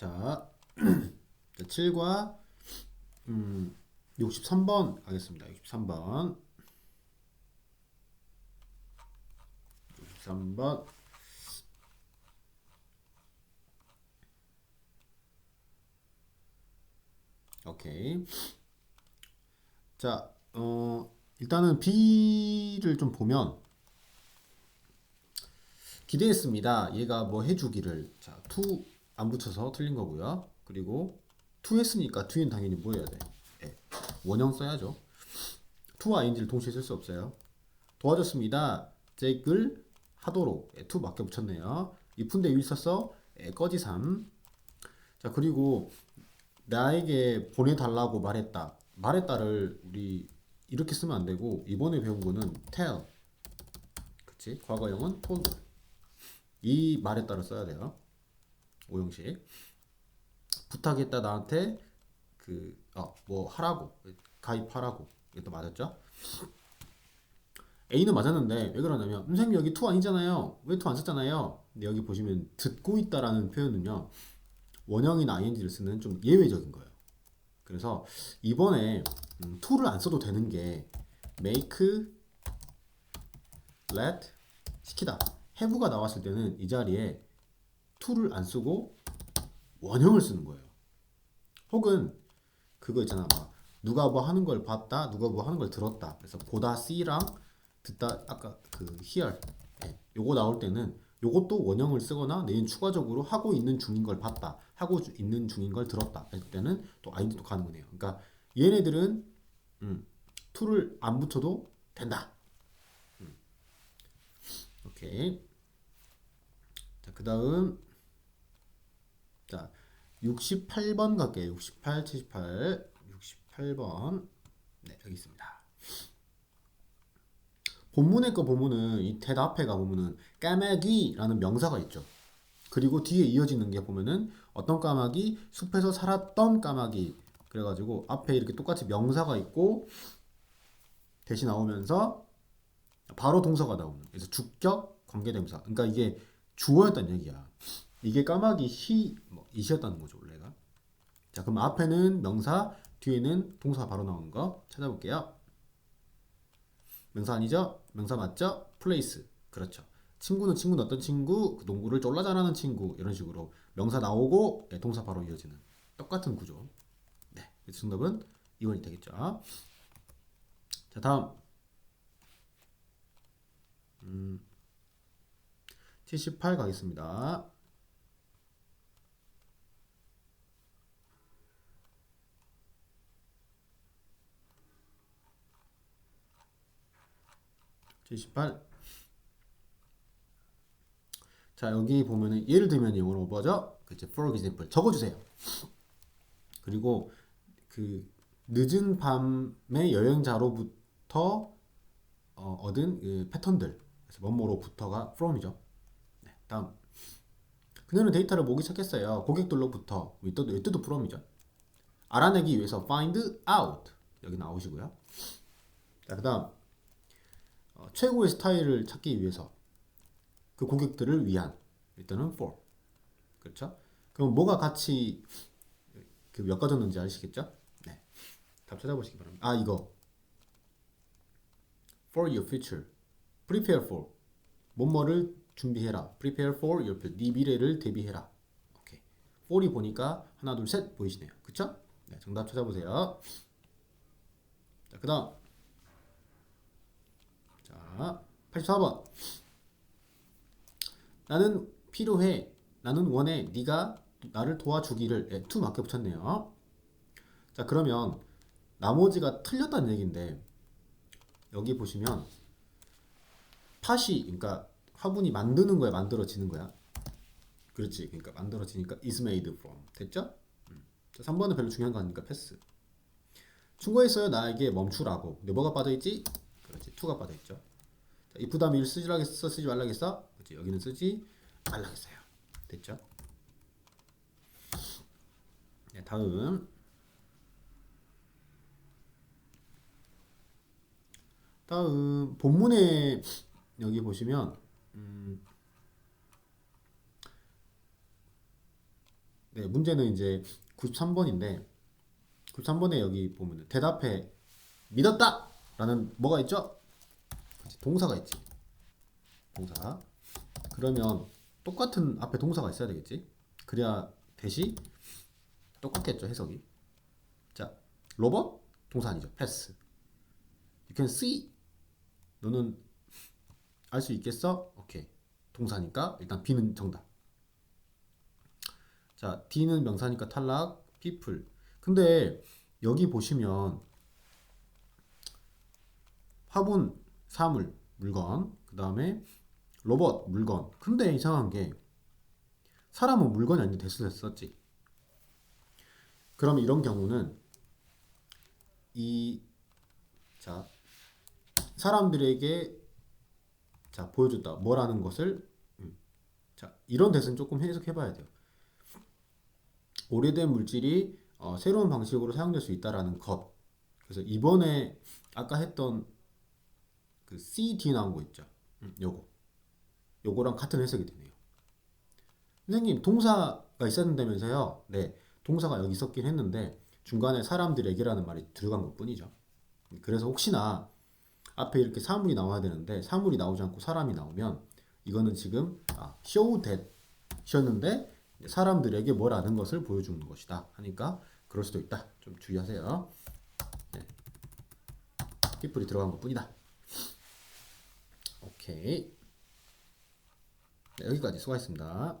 자, 7과 음, 63번 가겠습니다. 63번. 63번. 오케이. 자, 어, 일단은 B를 좀 보면 기대했습니다. 얘가 뭐 해주기를. 자, to 안 붙여서 틀린 거고요. 그리고 to 했으니까 뒤엔 당연히 뭐 해야 돼? 예, 원형 써야죠. to와 ing를 동시에 쓸 수 없어요. 도와줬습니다. jake을 하도록 예, to 맞게 붙였네요. 이푼데 위 썼어? 예, 꺼지삼. 자, 그리고 나에게 보내달라고 말했다. 말했다를 우리 이렇게 쓰면 안 되고 이번에 배운 거는 tell. 그치? 과거형은 told. 이 말했다를 써야 돼요. 오형식. 부탁했다 나한테 그어뭐 하라고 가입하라고 이것도 맞았죠? A는 맞았는데 왜 그러냐면 선생님 여기 to 아니잖아요. 왜 to 안 썼잖아요. 근데 여기 보시면 듣고 있다라는 표현은요. 원형인 ing를 쓰는 좀 예외적인 거예요. 그래서 이번에 음, to를 안 써도 되는 게 make, let, 시키다. have가 나왔을 때는 이 자리에 to를 안 쓰고 원형을 쓰는 거예요. 혹은 그거 있잖아. 막 누가 뭐 하는 걸 봤다, 누가 뭐 하는 걸 들었다. 그래서 보다 see랑 듣다 아까 그 hear 예, 요거 나올 때는 요것도 원형을 쓰거나 내인 추가적으로 하고 있는 중인 걸 봤다, 하고 주- 있는 중인 걸 들었다. 할 때는 또 ing도 가능해요. 그러니까 얘네들은 음, to를 안 붙여도 된다. 음. 오케이. 자, 그 다음 자, 68번 갈게요. 68, 78, 68번. 네, 여기 있습니다. 본문의 거 보면은 이 대답 앞에가 보면은 까마귀라는 명사가 있죠. 그리고 뒤에 이어지는 게 보면은 어떤 까마귀 숲에서 살았던 까마귀 그래가지고 앞에 이렇게 똑같이 명사가 있고 대신 나오면서 바로 동사가 나오는 그래서 주격 관계대명사 그러니까 이게 주어였단 얘기야 이게 까마귀 히 뭐, 이시였다는 거죠 원래가? 자 그럼 앞에는 명사 뒤에는 동사 바로 나오는 거 찾아볼게요. 명사 아니죠? 명사 맞죠? 플레이스 그렇죠. 친구는 친구는 어떤 친구? 그 농구를 쫄라 잘하는 친구. 이런 식으로 명사 나오고 예, 동사 바로 이어지는 똑같은 구조. 네 정답은 2번이 되겠죠. 자 다음. 78 가겠습니다. 칠십팔. 자 여기 보면은 예를 들면 영어로 뭐죠? 그죠? For example 적어주세요. 그리고 그 늦은 밤의 여행자로부터 어, 얻은 그 패턴들 그래서 뭐뭐로부터가 from이죠. 네, 다음 그녀는 데이터를 모기 시작했어요. 고객들로부터 윗도도 윗도도 from이죠. 알아내기 위해서 find out 여기 나오시고요. 자 그 다음 어, 최고의 스타일을 찾기 위해서 그 고객들을 위한 일단은 for 그렇죠? 그럼 뭐가 같이 그몇 가졌는지 아시겠죠? 네, 답 찾아보시기 바랍니다. 아 이거 for your future. prepare for. 뭐뭐를 준비해라. prepare for your future. 네 미래를 대비해라. 오케이. for이 보니까 하나 둘 셋 보이시네요. 그쵸? 네, 정답 찾아보세요. 자, 그 다음. 자, 84번. 나는 필요해. 나는 원해. 네가 나를 도와주기를. 예, to 맞게 붙였네요. 자, 그러면 나머지가 틀렸다는 얘기인데 여기 보시면 팥이 그러니까 화분이 만드는 거야 만들어지는 거야 그렇지 그러니까 만들어지니까 is made from 됐죠? 음. 자, 3번은 별로 중요한 거 아니니까 패스 충고했어요 나에게 멈추라고 근데 뭐가 빠져있지? 그렇지 to가 빠져있죠 자, if 다음에 일 쓰지 말라겠어 그렇지 여기는 쓰지 말라겠어요 됐죠? 네, 다음 다음 본문에 여기 보시면 음, 네, 문제는 이제 93번인데 93번에 여기 보면은 대답해 믿었다! 라는 뭐가 있죠? 동사가 있지. 동사. 그러면 똑같은 앞에 동사가 있어야 되겠지? 그래야 대시 똑같겠죠, 해석이. 자, 로봇? 동사 아니죠. 패스. You can see. 너는 알 수 있겠어? 오케이. 동사니까 일단 B는 정답. 자, D는 명사니까 탈락. people. 근데 여기 보시면 화분, 사물, 물건, 그 다음에 로봇, 물건. 근데 이상한 게 사람은 물건이 아닌데 대수를 썼지. 그럼 이런 경우는 이 자, 사람들에게 자, 보여줬다. 뭐라는 것을 음. 자, 이런 대수는 조금 해석해 봐야 돼요. 오래된 물질이 어, 새로운 방식으로 사용될 수 있다라는 것. 그래서 이번에 아까 했던 그 CD 나온 거 있죠. 음, 요거. 요거랑 같은 해석이 되네요. 선생님, 동사가 있었는다면서요? 네. 동사가 여기 있었긴 했는데 중간에 사람들에게라는 말이 들어간 것 뿐이죠. 그래서 혹시나 앞에 이렇게 사물이 나와야 되는데 사물이 나오지 않고 사람이 나오면 이거는 지금 아, show that 셨는데 사람들에게 뭐라는 것을 보여주는 것이다 하니까 그럴 수도 있다. 좀 주의하세요. 네. 삐뿔이 들어간 것 뿐이다. 오케이. 네, 여기까지 수고하셨습니다.